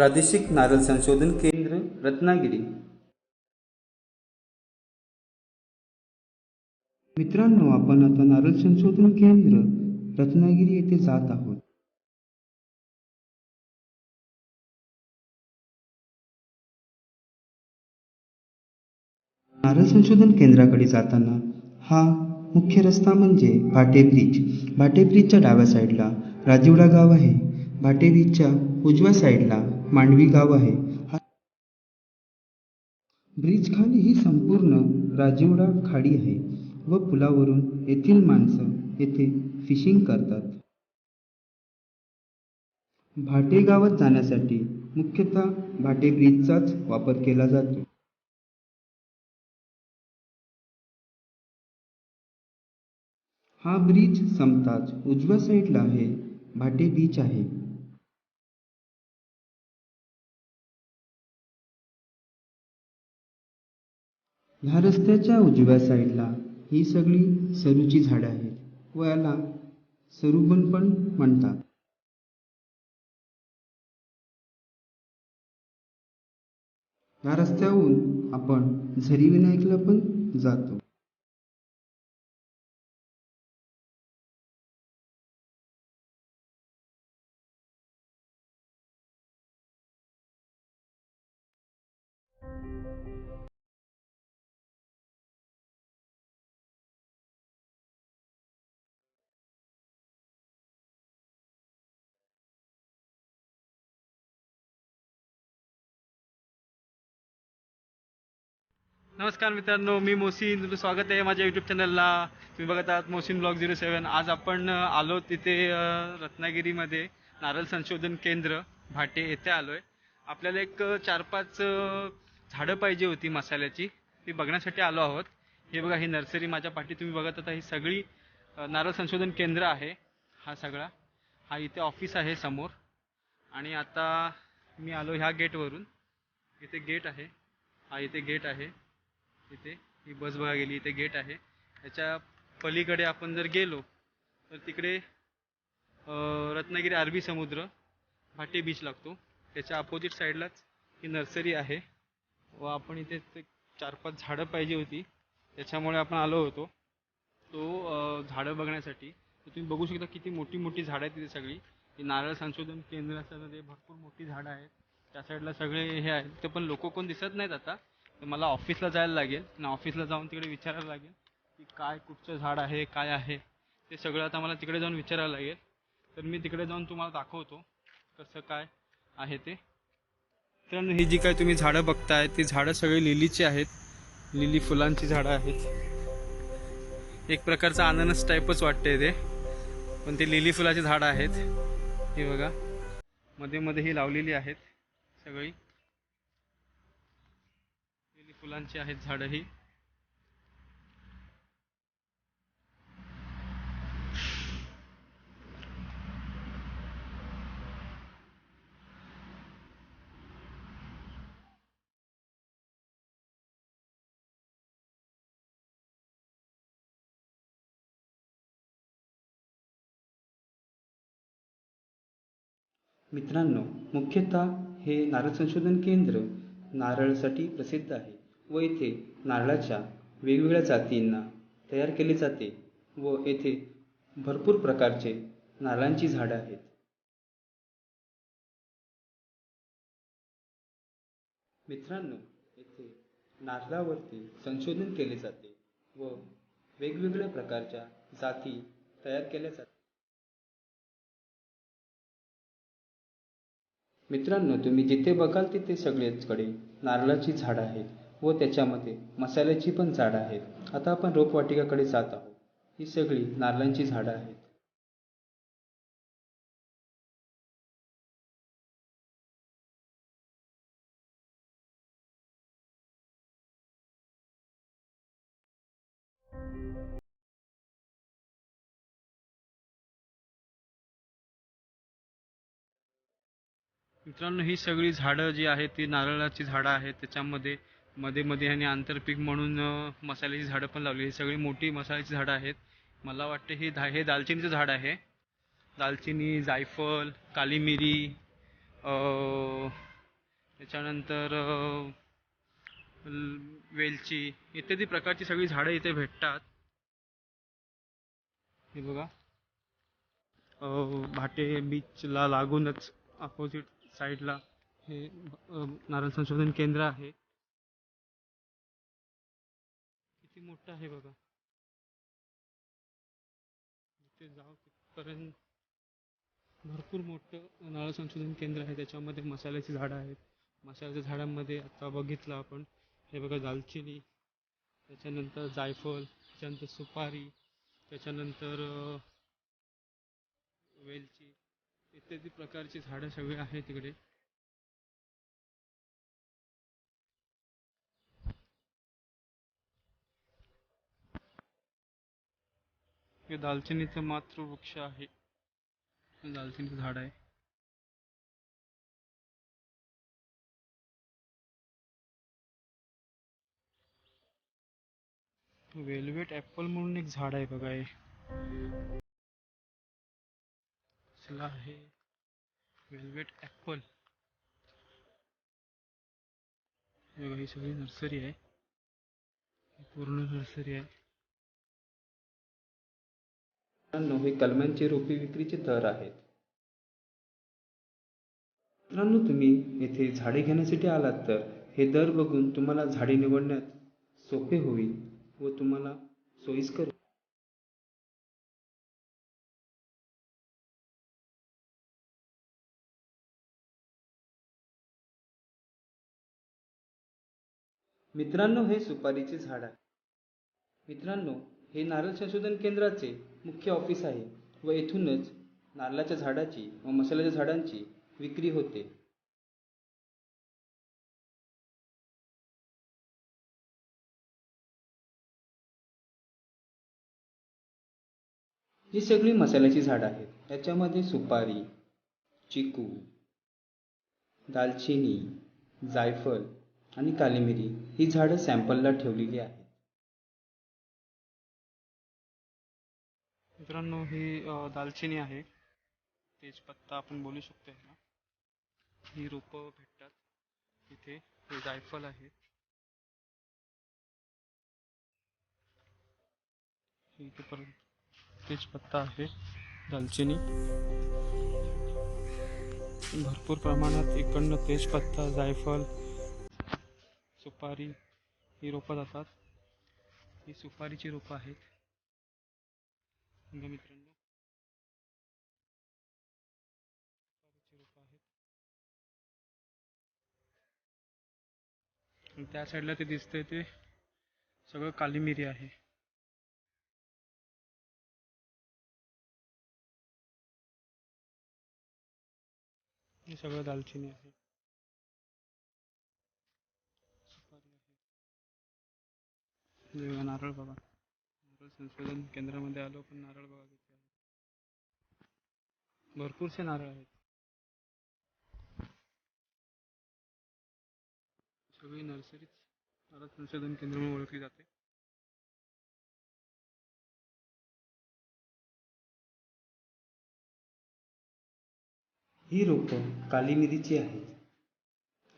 प्रादेशिक नारळ संशोधन केंद्र रत्नागिरी. मित्रांनो आपण आता नारळ संशोधन केंद्र रत्नागिरी येथे जात आहोत. नारळ संशोधन केंद्राकडे जाताना हा मुख्य रस्ता म्हणजे भाटे ब्रिज. भाटे ब्रिजच्या डाव्या साईडला राजिवडा गाव आहे. भाटे ब्रिजच्या उजव्या साईडला मांडवी गाव आहे. हा ब्रिज खाली ही संपूर्ण राजिवडा खाडी आहे व पुलावरून येथील माणसं येथे फिशिंग करतात. भाटे गावात जाण्यासाठी मुख्यतः भाटे ब्रिजचाच वापर केला जातो. हा ब्रिज संपताच उजव्या साईडला आहे भाटे बीच आहे. ह्या रस्त्याच्या उजव्या साईडला ही सगळी सरूची झाडं आहेत व याला सरूबन पण म्हणतात. या रस्त्याहून आपण झरी विनायकला पण जातो. नमस्कार मित्रांनो मी मोसीन तुमचं स्वागत आहे माझ्या यूट्यूब चॅनलला तुम्ही बघत आहात मोसीन ब्लॉग झिरो सेवन आज आपण आलो तिथे रत्नागिरीमध्ये नारळ संशोधन केंद्र भाटे येथे आलो आहे आपल्याला एक चार पाच झाडं पाहिजे होती मसाल्याची. ती बघण्यासाठी आलो आहोत. हे बघा ही नर्सरी माझ्या पाठी. तुम्ही बघत आता ही सगळी नारळ संशोधन केंद्र आहे हा सगळा. हा इथे ऑफिस आहे समोर. आणि आता मी आलो ह्या गेटवरून इथे गेट आहे. हा इथे गेट आहे. इथे. ही बस बघा गेली इथे गेट आहे. याच्या पलीकडे आपण जर गेलो तर तिकडे रत्नागिरी अरबी समुद्र भाटे बीच लागतो. त्याच्या अपोजिट साईडलाच ही नर्सरी आहे. व आपण इथे चार पाच झाडं पाहिजे होती. त्याच्यामुळे आपण आलो होतो. तो झाडं बघण्यासाठी. तुम्ही बघू शकता किती मोठी मोठी झाडं आहेत तिथे सगळी. नारळ संशोधन केंद्रामध्ये भरपूर मोठी झाडं आहेत. त्या साईडला सगळे हे आहेत. ते पण लोक कोण दिसत नाहीत आता. तर मला ऑफिसला जायला लागेल. आणि ऑफिसला जाऊन तिकडे विचारायला लागेल की काय कुठचं झाड आहे काय आहे? ते सगळं आता मला तिकडे जाऊन विचारायला लागेल. तर मी तिकडे जाऊन तुम्हाला दाखवतो कसं काय आहे ते. मित्रांनो ही जी काय तुम्ही झाडं बघताय ती झाडं सगळी लिलीची आहेत. लिली फुलांची झाडं आहेत. एक प्रकारचा अननस टाईपच वाटते ते. पण ते लिली फुलाची झाडं आहेत. ही बघा. मध्ये मध्ये ही लावलेली आहेत सगळी. फुलांची आहेत झाडं ही मित्रांनो मुख्यतः हे नारळ संशोधन केंद्र नारळासाठी प्रसिद्ध आहे. व येथे नारळाच्या वेगवेगळ्या जातींना तयार केले जाते व येथे भरपूर प्रकारचे नारळांची झाडं आहेत. मित्रांनो येथे नारळावरती संशोधन केले जाते व वेगवेगळ्या प्रकारच्या जाती तयार केल्या जातात. मित्रांनो तुम्ही जिथे बघाल तिथे सगळेचकडे नारळाची झाडं आहेत. व त्याच्यामध्ये मसाल्याची पण झाडं आहेत. आता आपण रोपवाटिकाकडे जात आहोत. ही सगळी नारळांची झाडं आहेत. मित्रांनो ही सगळी झाडं जी आहेत ती नारळाची झाडं आहेत. त्याच्यामध्ये मध्ये मध्ये आणि आंतरपीक म्हणून मसाल्याची झाडं पण लावली. ही सगळी मोठी मसाल्याची झाडं आहेत. मला वाटतं हे धा हे दालचिनीचं झाड आहे. दालचिनी जायफळ काली मिरी त्याच्यानंतर वेलची इत्यादी प्रकारची सगळी झाडं इथे भेटतात. हे बघा. भाटे बीचला लागूनच अपोजिट साईडला हे नारळ संशोधन केंद्र आहे. किती मोठं आहे बघा. इथे जाव तिथपर्यंत भरपूर मोठं नारळ संशोधन केंद्र आहे. त्याच्यामध्ये मसाल्याची झाडं आहेत. मसाल्याच्या झाडांमध्ये आता बघितलं आपण. हे बघा दालचिनी त्याच्यानंतर जायफळ त्याच्यानंतर सुपारी त्याच्यानंतर वेलची इत्यादी प्रकारची झाडं सगळी आहेत तिकडे. हे दालचिनीचं मातृवृक्ष आहे. दालचिनीचं झाड आहे. वेलवेट ॲपल म्हणून एक झाड आहे बघा हे. कसलं आहे. Velvet apple. हे बघा ही सगळी नर्सरी आहे. ही पूर्ण नर्सरी आहे. मित्रांनो हे कलमांची रोपे विक्रीचे दर आहेत. मित्रांनो तुम्ही येथे झाडे घेण्यासाठी आलात तर हे दर बघून तुम्हाला झाडे निवडण्यात सोपे होईल व तुम्हाला सोयीस्कर मित्रांनो हे सुपारीचे झाड आहे. मित्रांनो हे नारळ संशोधन केंद्राचे मुख्य ऑफिस आहे व येथूनच नारळाच्या झाडाची व मसाल्याच्या झाडांची विक्री होते. ही सगळी मसाल्याची झाडं आहेत. याच्यामध्ये सुपारी चिकू दालचिनी जायफळ आणि काली मिरी ही झाडं सॅम्पलला ठेवलेली आहेत. मित्रांनो ही दालचिनी आहे. तेजपत्ता आपण बोलू शकतो ह्याला. ही रोपं भेटतात. इथे हे जायफळ आहे. इथे परत तेजपत्ता आहे दालचिनी. भरपूर प्रमाणात इकडनं तेजपत्ता जायफळ सुपारी ही रोपं जातात. ही सुपारीची रोपं आहेत. बघा मित्रांनो. रोपं आहेत. त्या साईडला ते दिसतंय ते सगळं काली मिरी आहे. हे सगळं दालचिनी आहे. सुपारी आहे. नारळ बघा. संशोधन केंद्रामध्ये आलो किती आहे. भरपूरसे नारळ आहेत. सगळी नर्सरीच नारळ संशोधन केंद्र म्हणून ओळखली जाते. ही रोपं काली मिरीची आहेत.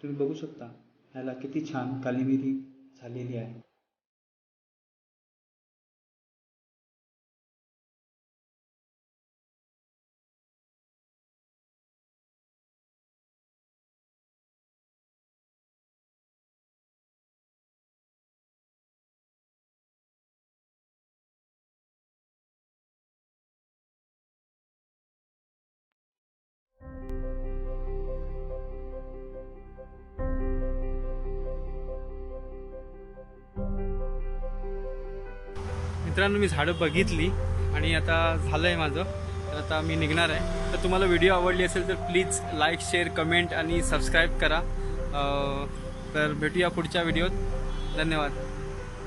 तुम्ही बघू शकता, ह्याला किती छान काली मिरी झालेली मित्रांनो मी झाडं बघितली आणि आता झालं आहे माझं. तर आता मी निघणार आहे. तर तुम्हाला व्हिडिओ आवडली असेल तर प्लीज लाईक शेअर कमेंट आणि सबस्क्राईब करा. तर भेटूया पुढच्या व्हिडिओत. धन्यवाद.